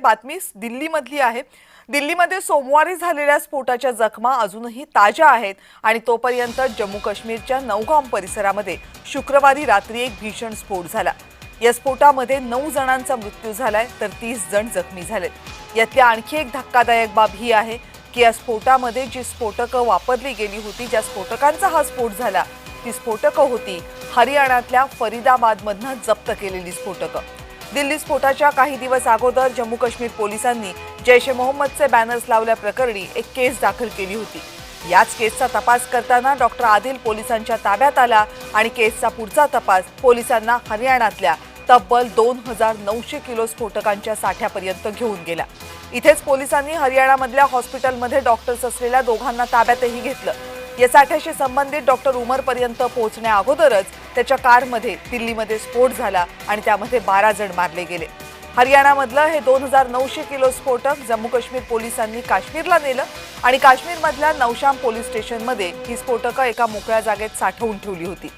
बातमी दिल्लीमधली आहे. दिल्लीमध्ये सोमवारी झालेल्या स्फोटाच्या जखमा अजूनही ताज्या आहेत आणि तोपर्यंत जम्मू काश्मीरच्या नौगाम परिसरामध्ये शुक्रवारी रात्री एक भीषण स्फोट झाला. या स्फोटामध्ये नऊ जणांचा मृत्यू झालाय तर तीस जण जखमी झालेत. यातली आणखी एक धक्कादायक बाब ही आहे की या स्फोटामध्ये जी स्फोटकं वापरली गेली होती ज्या स्फोटकांचा हा स्फोट झाला ती स्फोटकं होती हरियाणातल्या फरीदाबादमधनं जप्त केलेली स्फोटकं. दिल्ली स्फोटाच्या काही दिवस अगोदर जम्मू काश्मीर पोलिसांनी जैश ए मोहम्मदचे बॅनर्स लावल्याप्रकरणी एक केस दाखल केली होती. याच केसचा तपास करताना डॉक्टर आदिल पोलिसांच्या ताब्यात आला आणि केसचा पुढचा तपास पोलिसांना हरियाणातल्या तब्बल दोन हजार नऊशे किलो स्फोटकांच्या साठ्यापर्यंत घेऊन गेला. इथेच पोलिसांनी हरियाणामधल्या हॉस्पिटलमध्ये डॉक्टर्स असलेल्या दोघांना ताब्यातही घेतलं. या साठ्याशी संबंधित डॉक्टर उमरपर्यंत पोहोचण्या अगोदरच त्याच्या कारमध्ये दिल्लीमध्ये स्फोट झाला आणि त्यामध्ये बारा जण मारले गेले. हरियाणामधलं हे दोन हजार नऊशे किलो स्फोटक जम्मू काश्मीर पोलिसांनी काश्मीरला नेलं आणि काश्मीरमधल्या नौशाम पोलीस स्टेशनमध्ये ही स्फोटकं एका मोकळ्या जागेत साठवून ठेवली होती.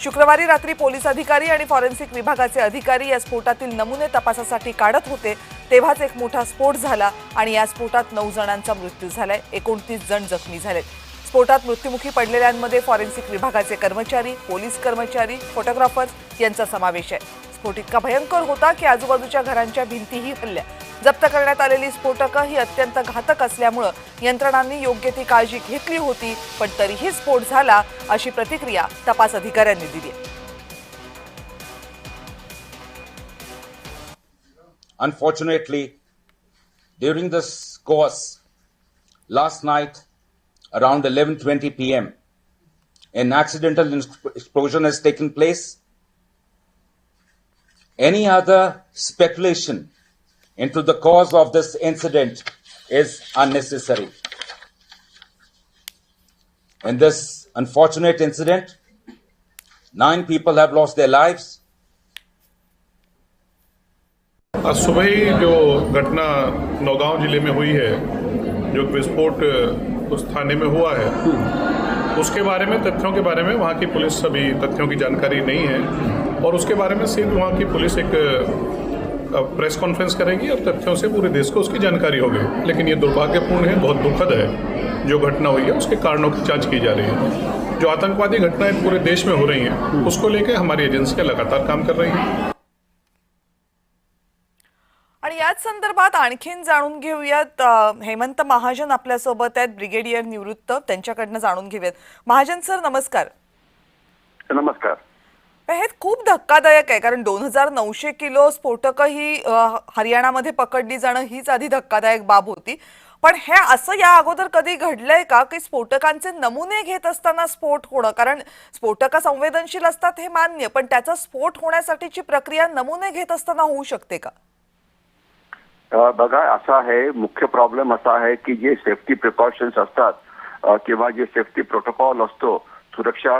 शुक्रवारी रात्री पोलीस अधिकारी आणि फॉरेन्सिक विभागाचे अधिकारी या स्फोटातील नमुने तपासासाठी काढत होते तेव्हाच एक मोठा स्फोट झाला आणि या स्फोटात नऊ जणांचा मृत्यू झालाय. एकोणतीस जण जखमी झालेत. स्फोटात मृत्युमुखी पडलेल्यांमध्ये फॉरेन्सिक विभागाचे कर्मचारी पोलीस कर्मचारी फोटोग्राफर्स यांचा समावेश आहे. स्फोट इतका भयंकर होता की आजूबाजूच्या घरांच्या भिंतीही हल्ल्या. जप्त करण्यात आलेली स्फोटकं ही अत्यंत घातक असल्यामुळं यंत्रणांनी योग्य ती काळजी घेतली होती पण तरीही स्फोट झाला अशी प्रतिक्रिया तपास अधिकाऱ्यांनी दिली unfortunately Unfortunately, during this course, last night around 11:20 p.m., an accidental ins- explosion has taken place. Any other speculation into the cause of this incident is unnecessary. In this unfortunate incident, nine people have lost their lives. आज सुबह ही जो घटना नौगांव जिले में हुई है जो विस्फोट उस थाने में हुआ है। उसके बारे में, तथ्यों के बारे में वहाँ की पुलिस अभी तथ्यों की जानकारी नहीं है। और उसके बारे में सिर्फ़ वहाँ की पुलिस एक प्रेस कॉन्फ्रेंस करेगी और तथ्यों से पूरे देश को उसकी जानकारी होगी। लेकिन ये दुर्भाग्यपूर्ण है, बहुत दुखद है, जो घटना हुई है, उसके कारणों की जाँच की जा रही है। जो आतंकवादी घटनाएँ पूरे देश में हो रही हैं, उसको लेकर हमारी एजेंसियाँ लगातार काम कर रही हैं। याच संदर्भात आणखीन जाणून घेऊयात हेमंत महाजन आपल्यासोबत आहेत ब्रिगेडियर निवृत्त त्यांच्याकडनं जाणून घेऊयात. महाजन सर नमस्कार. नमस्कार. हे खूप धक्कादायक आहे कारण दोन हजार नऊशे किलो स्फोटकं ही हरियाणामध्ये पकडली जाणं हीच आधी धक्कादायक बाब होती. पण हे असं या अगोदर कधी घडलंय का की स्फोटकांचे नमुने घेत असताना स्फोट होणं? कारण स्फोटकं संवेदनशील असतात हे मान्य पण त्याचा स्फोट होण्यासाठीची प्रक्रिया नमुने घेत असताना होऊ शकते का? बघा असा आहे मुख्य प्रॉब्लेम असा आहे की जे सेफ्टी प्रिकॉशन्स असतात किंवा जे सेफ्टी प्रोटोकॉल असतो सुरक्षा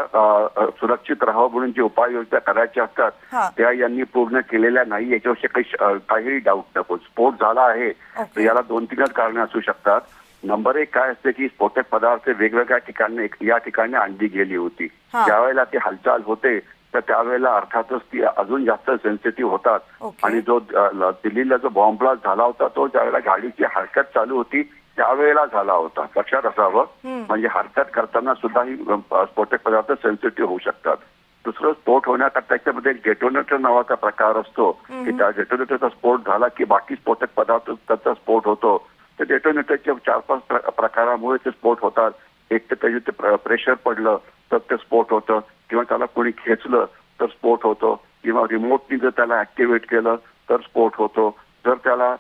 सुरक्षित राहावं म्हणून जे उपाययोजना करायच्या. असतात त्या यांनी पूर्ण केलेल्या नाही याच्याविषयी काही काहीही डाऊट नको स्फोट झाला आहे तर. याला दोन तीनच कारणे असू शकतात नंबर एक काय असते की स्फोटक पदार्थ वेगवेगळ्या ठिकाणी या ठिकाणी आणली गेली होती. ज्यावेळेला ती हालचाल होते तर त्यावेळेला अर्थातच ती अजून जास्त सेन्सिटिव्ह होतात. आणि जो दिल्लीला जो बॉम्ब ब्लास्ट झाला होता तो ज्यावेळेला गाडीची हरकत चालू होती त्यावेळेला झाला होता. लक्षात असावं. म्हणजे हरकत करताना सुद्धा ही स्फोटक पदार्थ सेन्सिटिव्ह होऊ शकतात. दुसरं स्फोट होण्याकरता त्याच्यामध्ये डेटोनेटर नावाचा प्रकार असतो की त्या डेटोनेटरचा स्फोट झाला की बाकी स्फोटक पदार्थ त्याचा स्फोट होतो. तर डेटोनेटरच्या चार पाच प्र- प्रकारामुळे ते स्फोट होतात. एक तर त्याचे प्रेशर पडलं तर ते स्फोट होतं. किंवा त्याला कोणी खेचलं तर स्फोट होतो. किंवा रिमोटनी जर त्याला ऍक्टिव्हेट केलं तर स्फोट होतो. जर त्याला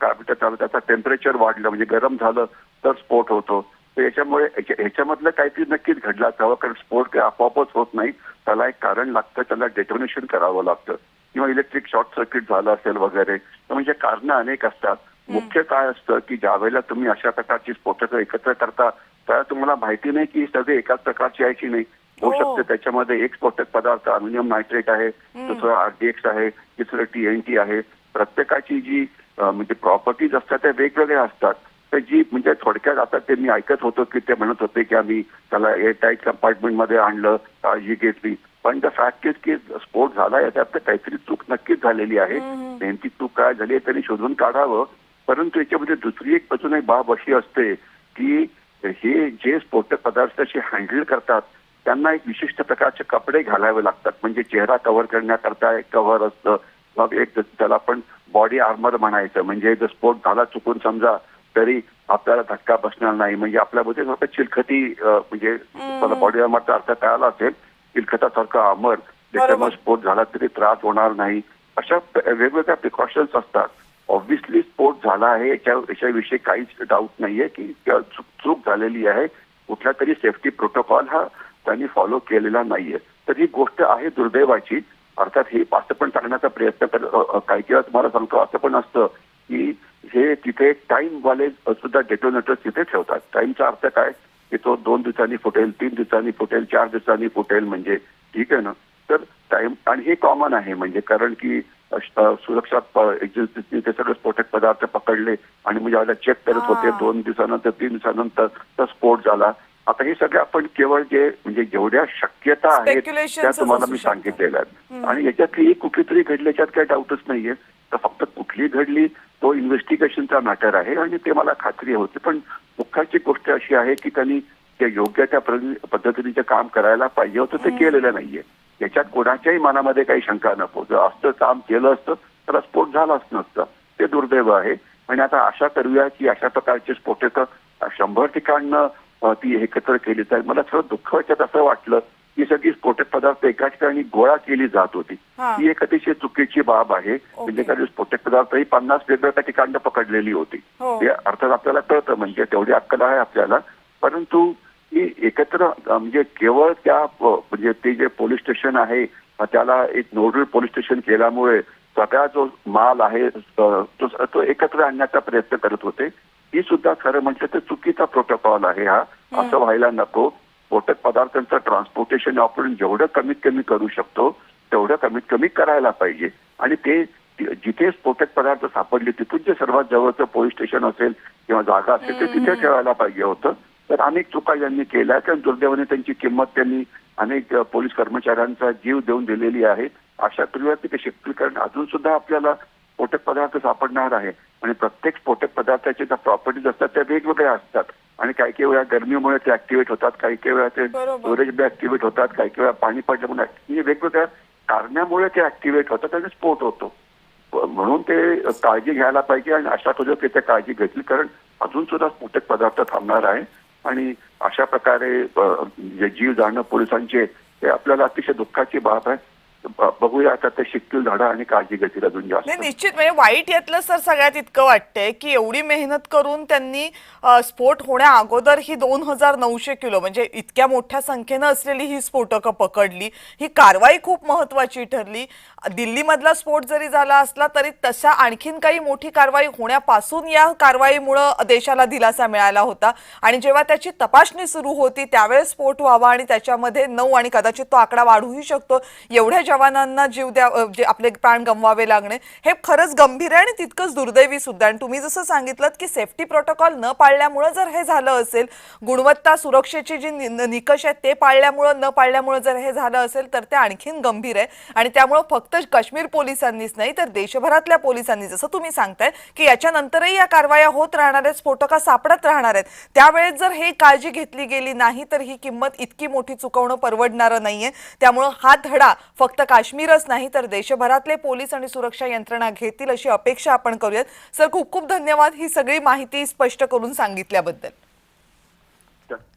काय म्हणतात त्याला त्याचं टेम्परेचर वाढलं म्हणजे गरम झालं तर स्फोट होतो. तर याच्यामुळे याच्या- ह्याच्यामधलं काहीतरी नक्कीच घडलं असावं कारण स्फोट काही आपोआपच होत नाही. त्याला एक कारण लागतं त्याला डेटोनेशन करावं लागतं. किंवा इलेक्ट्रिक शॉर्ट सर्किट झालं असेल वगैरे तर म्हणजे कारणं अनेक असतात. मुख्य काय असतं की ज्या वेळेला तुम्ही अशा प्रकारची स्फोटकं एकत्र करता त्यावेळेला तुम्हाला माहिती नाही की सगळी एकाच प्रकारची यायची नाही. होऊ. शकते त्याच्यामध्ये एक स्फोटक पदार्थ अल्युमिनियम नायट्रेट आहे दुसरं आरडीएक्स आहे तिसरं टीएनटी आहे. प्रत्येकाची जी म्हणजे प्रॉपर्टीज असतात त्या वेगवेगळ्या असतात. तर जी म्हणजे थोडक्यात आता ते मी ऐकत होतो की ते म्हणत होते की आम्ही त्याला एअर टाईट कंपार्टमेंटमध्ये आणलं काळजी घेतली. पण द फॅक्ट इज की स्फोट झालाय त्यात काहीतरी चूक नक्कीच झालेली आहे. नेमकी चूक काय झाली आहे त्यांनी शोधून काढावं. परंतु याच्यामध्ये दुसरी एक अजून एक बाब अशी असते की हे जे स्फोटक पदार्थाशी हँडल करतात त्यांना एक विशिष्ट प्रकारचे कपडे घालावे लागतात. म्हणजे चेहरा कव्हर करण्याकरता एक कव्हर असतं. मग एक त्याला आपण बॉडी आर्मर म्हणायचं. म्हणजे जर स्फोट झाला चुकून समजा तरी आपल्याला धक्का बसणार नाही. म्हणजे आपल्यामध्ये फक्त चिलखती म्हणजे बॉडी आर्मरचा अर्थ कळाला असेल चिलखतासारखं आमर त्याच्यामुळे स्फोट झाला तरी त्रास होणार नाही. अशा वेगवेगळ्या प्रिकॉशन्स असतात. ऑब्व्हियसली स्फोट झाला आहे याच्या याच्याविषयी काहीच डाऊट नाहीये की चूक झालेली आहे. कुठला तरी सेफ्टी प्रोटोकॉल हा त्यांनी फॉलो केलेला नाहीये. तर ही गोष्ट आहे दुर्दैवाची. अर्थात हे असं पण सांगण्याचा प्रयत्न कर काही वेळा तुम्हाला सांगतो असं पण असतं की हे तिथे टाइम वाले सुद्धा डेटोनेटर्स तिथे ठेवतात. टाइमचा अर्थ काय? की तो दोन दिवसांनी फुटेल तीन दिवसांनी फुटेल चार दिवसांनी फुटेल म्हणजे ठीक आहे ना? तर टाइम आणि हे कॉमन आहे म्हणजे कारण की सुरक्षा एजन्सीने ते सगळे स्फोटक पदार्थ पकडले आणि म्हणजे चेक करत होते. दोन दिवसानंतर तीन दिवसानंतर तर स्फोट झाला. आता हे सगळं आपण केवळ जे म्हणजे जेवढ्या शक्यता आहेत त्या तुम्हाला मी. सांगितलेल्या आहेत. आणि याच्यातली एक कुठली तरी घडली याच्यात काही डाऊटच नाहीये. तर फक्त कुठली घडली तो इन्व्हेस्टिगेशनचा मॅटर आहे आणि ते मला खात्री होते. पण दुःखाची गोष्ट अशी आहे की त्यांनी ते योग्य त्या पद्धतीने जे काम करायला पाहिजे होतं ते केलेलं नाहीये. याच्यात कोणाच्याही मनामध्ये काही शंका नको. जर असतं काम केलं असतं तर स्फोट झालाच नसतं. ते दुर्दैव आहे. आणि आता आशा करूया की अशा प्रकारचे स्फोटक शंभर ठिकाणनं ती एकत्र केली तर मला थोडं दुःख याच्यात असं वाटलं की सगळी स्फोटक पदार्थ एका ठिकाणी गोळा केली जात होती. हा. एक अतिशय चुकीची बाब आहे. म्हणजे काही स्फोटक पदार्थ ही पन्नास वेगवेगळ्या ठिकाणी पकडलेली होती. हो. हे अर्थात आपल्याला कळतं म्हणजे तेवढी अक्कल आहे आपल्याला. परंतु ही एकत्र म्हणजे केवळ त्या म्हणजे ते जे पोलीस स्टेशन आहे त्याला एक नोडल पोलीस स्टेशन केल्यामुळे सगळा जो माल आहे तो एकत्र आणण्याचा प्रयत्न करत होते. ही सुद्धा खरं म्हटलं तर चुकीचा प्रोटोकॉल आहे हा. असं व्हायला नको. स्फोटक पदार्थांचं ट्रान्सपोर्टेशन आपण जेवढं कमीत कमी करू शकतो तेवढं कमीत कमी करायला पाहिजे. आणि ते जिथे स्फोटक पदार्थ सापडले तिथून जे सर्वात जवळचं पोलीस स्टेशन असेल किंवा जागा असेल ते तिथे ठेवायला पाहिजे होतं. तर अनेक चुका यांनी केल्या त्या दुर्दैवाने त्यांची किंमत त्यांनी अनेक पोलीस कर्मचाऱ्यांचा जीव देऊन दिलेली आहे. अशा की ते शिकतील कारण अजून सुद्धा आपल्याला स्फोटक पदार्थ सापडणार आहे. आणि प्रत्येक स्फोटक पदार्थाच्या ज्या प्रॉपर्टीज असतात त्या वेगवेगळ्या असतात. आणि काही काही वेळा गरमीमुळे ते ऍक्टिव्हेट होतात काही काही वेळा ते. स्टोरेज ऍक्टिव्हेट होतात काही काही वेळा पाणी पडल्यामुळे म्हणजे वेगवेगळ्या कारणामुळे ते ऍक्टिव्हेट होतात आणि स्फोट होतो. म्हणून ते काळजी घ्यायला पाहिजे आणि अशा पद्धतीने ते काळजी घेतली कारण अजून सुद्धा स्फोटक पदार्थ थांबणार आहे. आणि अशा प्रकारे जे जीव जाणं पोलिसांचे हे आपल्याला अतिशय दुःखाची बाब आहे. ब- बघूया आता ते शिकतील धडा आणि काळजी घेतील अजून नाही निश्चित म्हणजे वाईट यातलं सर सगळ्यात इतकं वाटतंय की एवढी मेहनत करून त्यांनी स्फोट होण्या अगोदर ही दोन हजार नऊशे किलो म्हणजे इतक्या मोठ्या संख्येनं असलेली ही स्फोटकं पकडली ही कारवाई खूप महत्वाची ठरली. दिल्लीमधला स्फोट जरी झाला असला तरी तशा आणखीन काही मोठी कारवाई होण्यापासून या कारवाईमुळं देशाला दिलासा मिळाला होता. आणि जेव्हा त्याची तपासणी सुरू होती त्यावेळेस स्फोट व्हावा आणि त्याच्यामध्ये नऊ आणि कदाचित तो आकडा वाढूही शकतो. एवढ्या जवानांना जीव द्या जे आपले प्राण गमवावे लागणे हे खरंच गंभीर आहे आणि तितकंच दुर्दैवी सुद्धा. आणि तुम्ही जसं सांगितलं की सेफ्टी प्रोटोकॉल न पाळल्यामुळं जर हे झालं असेल गुणवत्ता सुरक्षेची जी निकष आहेत ते पाळल्यामुळं न पाळल्यामुळं जर हे झालं असेल तर ते आणखीन गंभीर आहे. आणि त्यामुळं फक्त काश्मीर पोलिसांनीच नाही तर देशभरातल्या पोलिसांनी जसं तुम्ही सांगताय की याच्यानंतरही या कारवाया होत राहणार आहेत स्फोटका सापडत राहणार आहेत. त्यावेळेस जर हे काळजी घेतली गेली नाही तर ही किंमत इतकी मोठी चुकवणं परवडणारं नाहीये. त्यामुळं हा धडा फक्त फक्त काश्मीरच नाही तर देशभरातले पोलीस आणि सुरक्षा यंत्रणा घेतील अशी अपेक्षा आपण करूयात. सर खूप खूप धन्यवाद ही सगळी माहिती स्पष्ट करून सांगितल्याबद्दल.